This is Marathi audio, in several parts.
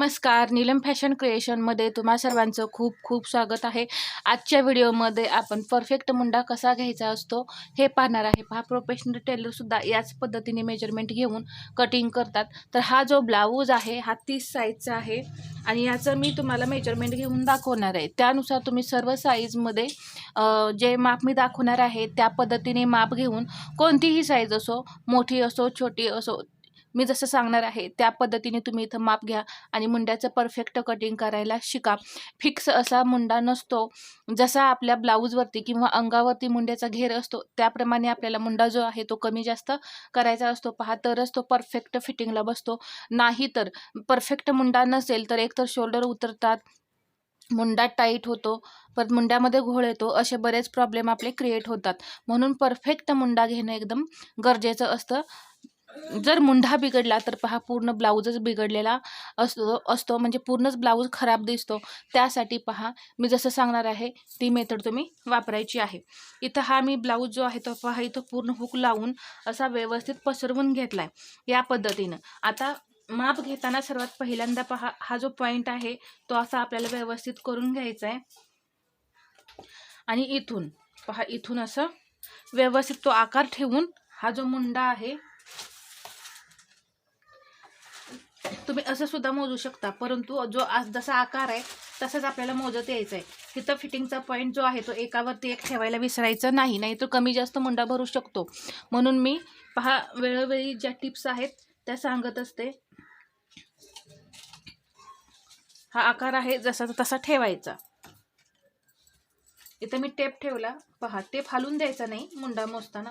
नमस्कार. नीलम फॅशन क्रिएशनमध्ये तुम्हा सर्वांचं खूप खूप स्वागत आहे. आजच्या व्हिडिओमध्ये आपण परफेक्ट मुंडा कसा घ्यायचा असतो हे पाहणार आहे. पहा प्रोफेशनल टेलरसुद्धा याच पद्धतीने मेजरमेंट घेऊन कटिंग करतात. तर हा जो ब्लाऊज आहे हा तीस साईजचा आहे आणि याचं मी तुम्हाला मेजरमेंट घेऊन दाखवणार आहे. त्यानुसार तुम्ही सर्व साईजमध्ये जे माप मी दाखवणार आहे त्या पद्धतीने माप घेऊन कोणतीही साईज असो मोठी असो छोटी असो मी जसं सांगणार आहे त्या पद्धतीने तुम्ही इथं माप घ्या आणि मुंड्याचं परफेक्ट कटिंग करायला शिका. फिक्स असा मुंडा नसतो. जसा आपल्या ब्लाऊजवरती किंवा अंगावरती मुंड्याचा घेर असतो त्याप्रमाणे आपल्याला मुंडा जो आहे तो कमी जास्त करायचा असतो. पहा तरच तो परफेक्ट फिटिंगला बसतो. नाही तर परफेक्ट मुंडा नसेल तर एकतर शोल्डर उतरतात मुंडा टाईट होतो परत मुंड्यामध्ये घोळ येतो असे बरेच प्रॉब्लेम आपले क्रिएट होतात. म्हणून परफेक्ट मुंडा घेणं एकदम गरजेचं असतं. जर मुंढा बिघडला तर पहा पूर्ण ब्लाऊजच बिघडलेला असतो असतो. म्हणजे पूर्णच ब्लाऊज खराब दिसतो. त्यासाठी पहा मी जसं सांगणार आहे ती मेथड तुम्ही वापरायची आहे. इथं हा मी ब्लाऊज जो आहे तो पहा इथं पूर्ण हुक लावून असा व्यवस्थित पसरवून घेतला आहे या पद्धतीनं. आता माप घेताना सर्वात पहिल्यांदा पहा हा जो पॉईंट आहे तो असा आपल्याला व्यवस्थित करून घ्यायचा आहे आणि इथून पहा इथून असं व्यवस्थित तो आकार ठेवून हा जो मुंडा आहे तुम्ही असं सुद्धा मोजू शकता. परंतु जो आज जसा आकार आहे तसाच आपल्याला मोजत यायचं आहे तिथं फिटिंगचा पॉईंट जो आहे तो एकावरती एक ठेवायला विसरायचं नाही. नाही तर कमी जास्त मुंडा भरू शकतो. म्हणून मी पहा वेळोवेळी ज्या टिप्स आहेत त्या सांगत असते. हा आकार आहे जसा तसा ठेवायचा. इथं मी टेप ठेवला. पहा टेप हालून द्यायचा नाही मुंडा मोजताना.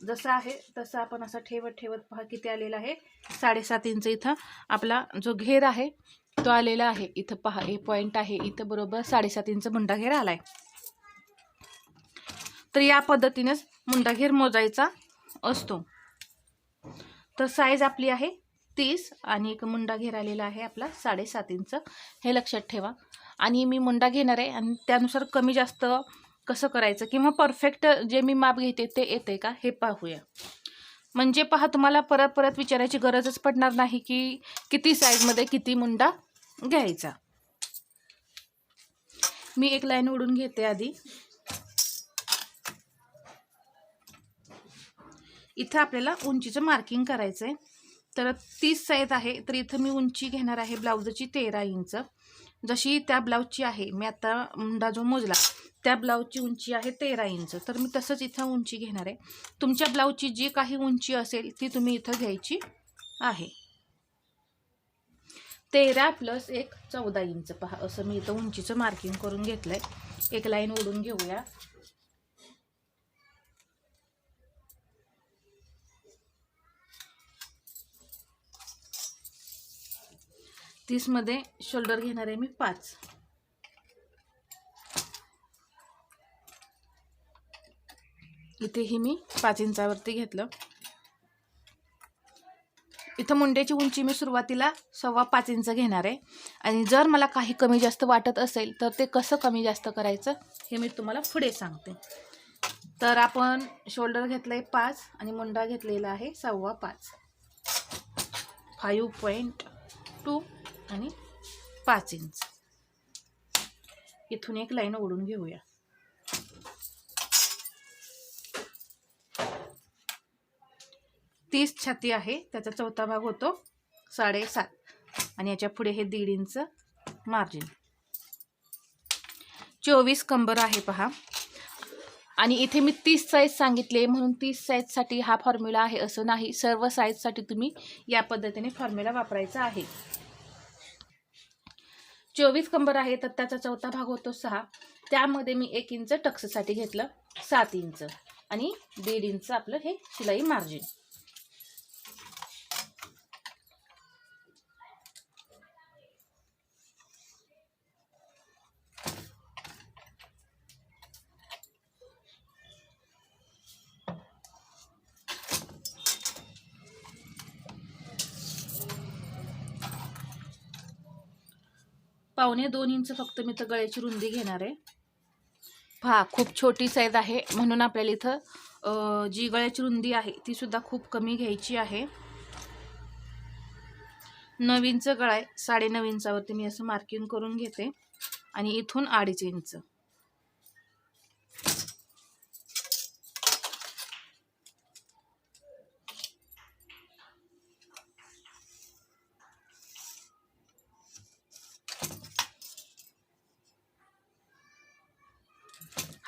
जसं आहे तसं आपण असं ठेवत ठेवत पहा किती आलेला आहे. साडेसात इंच इथं आपला जो घेर आहे तो आलेला आहे. इथं पहा हे पॉईंट आहे. इथं बरोबर साडेसात इंच मुंडा घेर आलाय. तर या पद्धतीनेच मुंडा घेर मोजायचा असतो. तर साईज आपली आहे तीस आणि एक मुंडा घेर आलेला आहे आपला साडेसात इंच. हे लक्षात ठेवा. आणि मी मुंडा घेणार आहे आणि त्यानुसार कमी जास्त कसं करायचं किंवा परफेक्ट जे मी माप घेते ते येते का? हे पाहूया. म्हणजे पहा तुम्हाला परत परत विचारायची गरजच पडणार नाही की किती साईजमध्ये किती मुंडा घ्यायचा. मी एक लाईन ओढून घेते आधी. इथं आपल्याला उंचीचं मार्किंग करायचं आहे तर तीस साईज आहे तर इथं मी उंची घेणार आहे ब्लाऊजची तेरा इंच. जशी त्या ब्लाऊजची आहे मी आता मुंडा जो मोजला त्या ब्लाऊजची उंची आहे तेरा इंच. तर मी तसंच इथं उंची घेणार आहे. तुमच्या ब्लाऊजची जी काही उंची असेल ती तुम्ही इथं घ्यायची आहे. तेरा प्लस एक चौदा इंच. पहा असं मी इथं उंचीचं मार्किंग करून घेतलं आहे एक लाईन ओढून घेऊया. तीसमध्ये शोल्डर घेणार आहे मी पाच. इथेही मी पाच इंचावरती घेतलं. इथं मुंड्याची उंची मी सुरुवातीला सव्वा पाच इंच घेणार आहे. आणि जर मला काही कमी जास्त वाटत असेल तर ते कसं कमी जास्त करायचं हे मी तुम्हाला पुढे सांगते. तर आपण शोल्डर घेतलं आहे पाच आणि मुंडा घेतलेला आहे सव्वा पाच. फाईव्ह पॉईंट टू आणि पाच इंच. इथून एक लाईन ओढून घेऊया. तीस छाती आहे त्याचा चौथा भाग होतो साडेसात. आणि याच्यापुढे हे दीड इंच मार्जिन चोवीस कंबर आहे पहा. आणि इथे मी तीस साईज सांगितले म्हणून तीस साईजसाठी हा फॉर्म्युला आहे असं नाही. सर्व साईजसाठी तुम्ही या पद्धतीने फॉर्म्युला वापरायचा आहे. चोवीस कंबर आहे तर त्याचा चौथा भाग होतो सहा. त्यामध्ये मी एक इंच टक्ससाठी घेतलं सात इंच. आणि दीड इंच आपलं हे शिलाई मार्जिन पावणे दोन इंच फक्त मी तर गळ्याची रुंदी घेणार आहे. हा खूप छोटी साईज आहे. म्हणून आपल्याला इथं जी गळ्याची रुंदी आहे ती सुद्धा खूप कमी घ्यायची आहे. नऊ इंच गळा आहे. साडेनऊ इंचावरती मी असं मार्किंग करून घेते. आणि इथून अडीच इंच.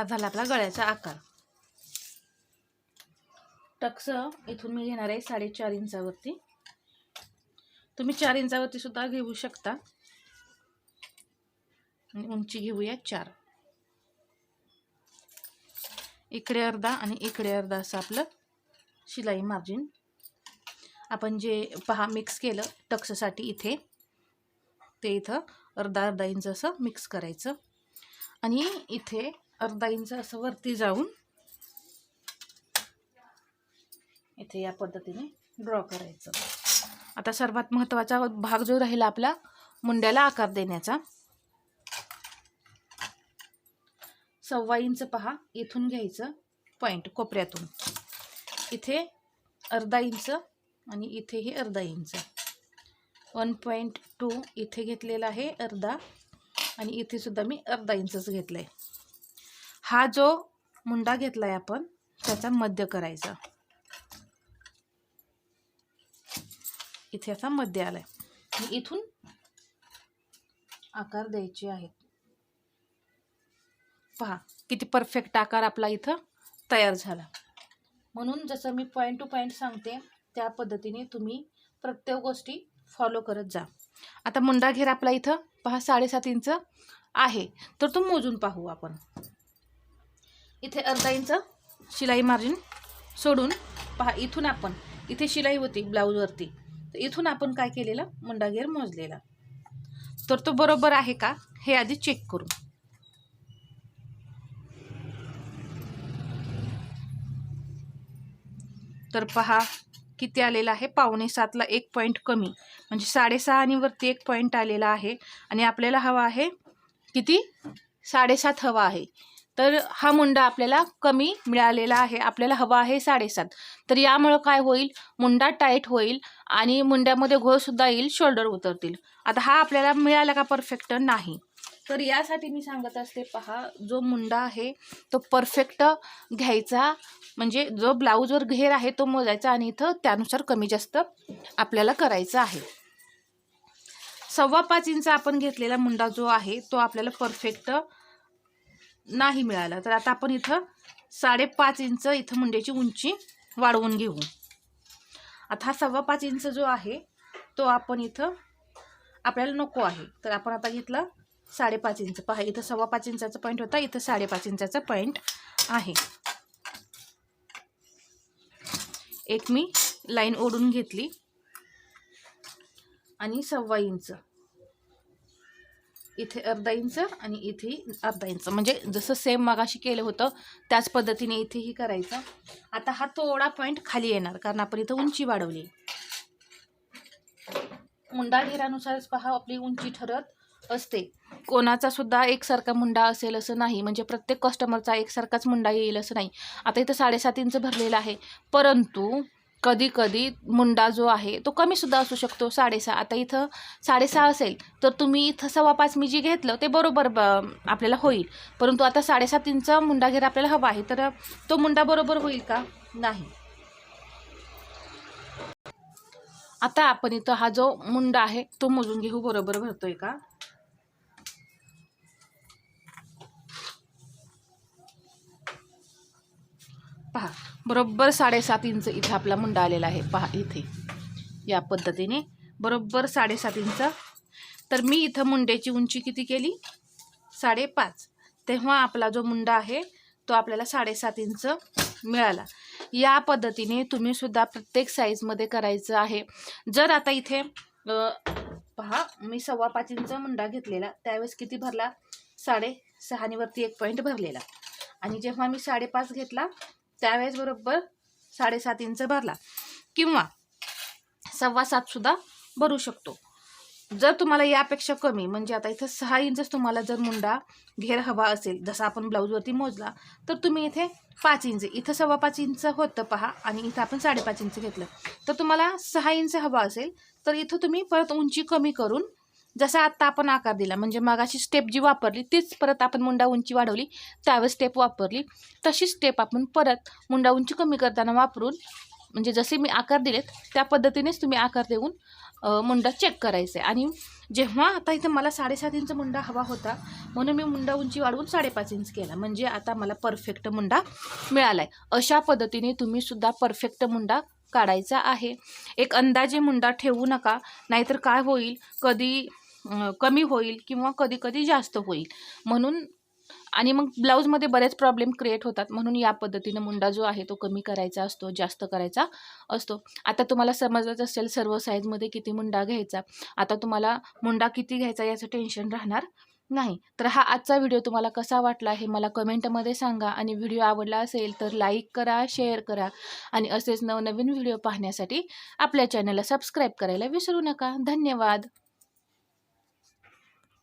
हा झाला आपला गळ्याचा आकार. टक्स इथून मी घेणार आहे साडेचार इंचावरती. तुम्ही चार इंचावरती सुद्धा घेऊ शकता. आणि उंची घेऊया चार. इकडे अर्धा आणि इकडे अर्धा असं आपलं शिलाई मार्जिन आपण जे पहा मिक्स केलं टक्ससाठी इथे ते इथं अर्धा अर्धा इंच असं मिक्स करायचं. आणि इथे अर्धा इंच असं वरती जाऊन इथे या पद्धतीने ड्रॉ करायचं. आता सर्वात महत्त्वाचा भाग जो राहिला आपला मुंड्याला आकार देण्याचा. सव्वा इंच पहा इथून घ्यायचं पॉईंट कोपऱ्यातून. इथे अर्धा इंच आणि इथेही अर्धा इंच. वन पॉईंट टू इथे घेतलेला आहे अर्धा आणि इथे सुद्धा मी अर्धा इंचच घेतलं आहे हा जो मुंडा घेतला आहे आपण त्याचा मध्य करायचा. इथे असा मध्य आलाय. इथून आकार द्यायचे आहेत. पहा किती परफेक्ट आकार आपला इथं तयार झाला. म्हणून जसं मी पॉईंट टू पॉईंट सांगते त्या पद्धतीने तुम्ही प्रत्येक गोष्टी फॉलो करत जा. आता मुंडा घेर आपला इथं पहा साडेसात इंच आहे. तर तो मोजून पाहू आपण. इथे अर्धा इंच शिलाई मार्जिन सोडून पहा इथून आपण इथे शिलाई होती ब्लाऊजवरती तर इथून आपण काय केलेलं? मुंडागेर मोजलेला. तर तो बरोबर आहे का? हे आधी चेक करू. तर पहा किती आलेला आहे? पावणे सातला एक पॉईंट कमी. म्हणजे साडेसहा आणि वरती एक पॉईंट आलेला आहे. आणि आपल्याला हवा आहे किती? साडेसात हवा आहे. तर हा मुंडा आपल्याला कमी मिळालेला आहे. आपल्याला हवा आहे साडेसात. तर यामुळं काय होईल? मुंडा टाईट होईल आणि मुंड्यामध्ये घोळसुद्धा येईल शोल्डर उतरतील. आता हा आपल्याला मिळाला का परफेक्ट नाही. तर यासाठी मी सांगत असते पहा जो मुंडा आहे तो परफेक्ट घ्यायचा. म्हणजे जो ब्लाऊजवर घेर आहे तो मोजायचा आणि इथं त्यानुसार कमी जास्त आपल्याला करायचा आहे. सव्वा पाच इंच आपण घेतलेला मुंडा जो आहे तो आपल्याला परफेक्ट नाही मिळाला. तर आता आपण इथं साडेपाच इंच इथं मुंड्याची उंची वाढवून घेऊ. आता हा सव्वा पाच इंच जो आहे तो आपण इथं आपल्याला नको आहे. तर आपण आता घेतला साडेपाच इंच. पहा इथं सव्वा पाच इंचाचा पॉईंट होता इथं साडेपाच इंचाचा पॉईंट आहे. एक मी लाईन ओढून घेतली. आणि सव्वा इंच. इथे अर्धा इंच आणि इथे अर्धा इंच. म्हणजे जसं सेम मगाशी केलं होतं त्याच पद्धतीने इथेही करायचं. आता हा थोडा पॉईंट खाली येणार कारण आपण इथं उंची वाढवली. मुंडा घेरानुसारच पहा आपली उंची ठरत असते. कोणाचा सुद्धा एकसारखा मुंडा असेल असं नाही. म्हणजे प्रत्येक कस्टमरचा एकसारखाच मुंडा येईल असं नाही. आता इथं साडेसात इंच भरलेला आहे. परंतु कधी कधी मुंडा जो आहे तो कमीसुद्धा असू शकतो साडेसहा. आता इथं साडेसहा असेल तर तुम्ही इथं सव्वा पाच मी जे घेतलं ते बरोबर ब आपल्याला होईल. परंतु आता साडेसात इंचा मुंडा घेर आपल्याला हवा आहे तर तो मुंडा बरोबर होईल का? नाही. आता आपण इथं हा जो मुंडा आहे तो मोजून घेऊ बरोबर भरतोय का? पहा. बरोबर साडेसात इंच इथं आपला मुंडा आलेला आहे. पहा इथे. या पद्धतीने बरोबर साडेसात इंच. तर मी इथं मुंड्याची उंची किती केली? साडेपाच. तेव्हा आपला जो मुंडा आहे तो आपल्याला साडेसात इंच मिळाला. या पद्धतीने तुम्ही सुद्धा प्रत्येक साईजमध्ये करायचं आहे. जर आता इथे पहा मी सव्वा पाच इंच मुंडा घेतलेला त्यावेळेस किती भरला? साडे सहानीवरती एक पॉईंट भरलेला. आणि जेव्हा मी साडेपाच घेतला त्यावेळेस बरोबर साडेसात इंच भरला. किंवा सव्वा सातसुद्धा भरू शकतो. जर तुम्हाला यापेक्षा कमी म्हणजे आता इथं सहा इंचच तुम्हाला जर मुंडा घेर हवा असेल जसा आपण ब्लाऊजवरती मोजला तर तुम्ही इथे पाच इंच इथं सव्वा पाच इंच होतं पहा आणि इथं आपण साडेपाच इंच घेतलं. तर तुम्हाला सहा इंच हवा असेल तर इथं तुम्ही परत उंची कमी करून जसा आत्ता आपण आकार दिला म्हणजे मगाची स्टेप जी वापरली तीच परत आपण मुंडा उंची वाढवली त्यावेळेस स्टेप वापरली. तशी स्टेप आपण परत मुंडा उंची कमी करताना वापरून म्हणजे जसे मी आकार दिलेत त्या पद्धतीनेच तुम्ही आकार देऊन मुंडा चेक करायचा. आहे आणि जेव्हा आता इथं मला साडेसात इंच मुंडा हवा होता म्हणून मी मुंडा उंची वाढवून साडेपाच इंच केला. म्हणजे आता मला परफेक्ट मुंडा मिळाला आहे अशा पद्धतीने तुम्ही सुद्धा परफेक्ट मुंडा काढायचा आहे. एक अंदाजे मुंडा ठेवू नका नाहीतर काय होईल? कधी कमी होईल किंवा कधी कधी जास्त होईल. म्हणून आणि मग ब्लाऊजमध्ये बरेच प्रॉब्लेम क्रिएट होतात. म्हणून या पद्धतीनं मुंडा जो आहे तो कमी करायचा असतो जास्त करायचा असतो. आता तुम्हाला समजलंच असेल सर्व साईजमध्ये किती मुंडा घ्यायचा. आता तुम्हाला मुंडा किती घ्यायचा याचं टेन्शन राहणार नाही. तर हा आजचा व्हिडिओ तुम्हाला कसा वाटला हे मला कमेंटमध्ये सांगा. आणि व्हिडिओ आवडला असेल तर लाईक करा शेअर करा. आणि असेच नवनवीन व्हिडिओ पाहण्यासाठी आपल्या चॅनलला सबस्क्राईब करायला विसरू नका. धन्यवाद.